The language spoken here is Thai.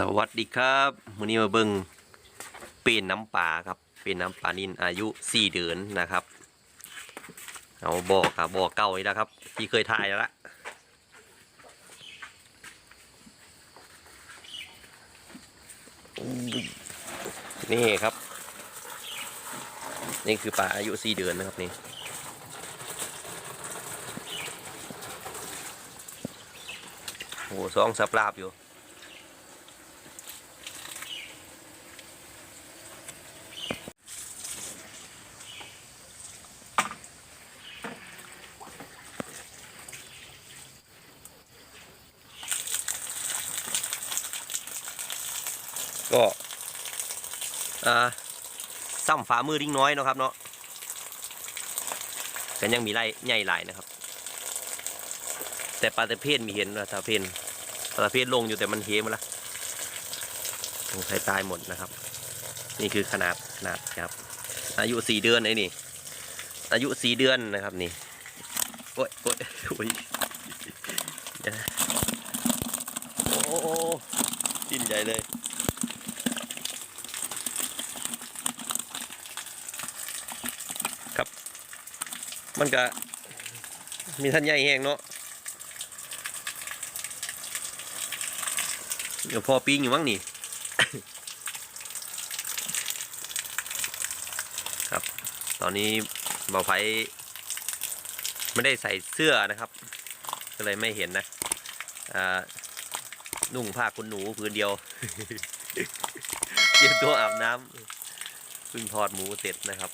สวัสดีครับวันนี้มาเบิงเป็นน้ำปลาครับ เป็นน้ำปลานินอายุสี่เดือนนะครับ เอาบอกครับบอกเก่าอีกแล้วครับ ที่เคยถ่ายแล้วนี่ครับ นี่คือปลาอายุสี่เดือนนะครับนี่โอ้สองสับลาบอยู่ ก็อ่าซ้ำฝ่ามือดิ้งน้อยเนาะครับเนาะกันยังมีไล่ใหญ่หลายนะครับ แต่ปลาตะเพียนมีเห็นนะตะเพียนปลาตะเพียนลงอยู่แต่มันเฮมาละสงสัยตายหมดนะครับ นี่คือขนาดขนาดครับ อายุสี่เดือนไอ้นี่ อายุสี่เดือนนะครับนี่โอ้ยโอ้ยโอ้ยโอ้โอ้โอ้ดิ้นใหญ่เลย ครับ มันก็มีท่านใหญ่แห้งเนาะเดี๋ยวพอปิ้งอยู่มั้งนี่ ครับ ตอนนี้เบาไฟไม่ได้ใส่เสื้อนะครับ ก็เลยไม่เห็นนะอ่านุ่งผ้าคุณหนูพื้นเดียวเตรียมตัวอาบน้ำเพิ่งทอดหมูเสร็จนะครับ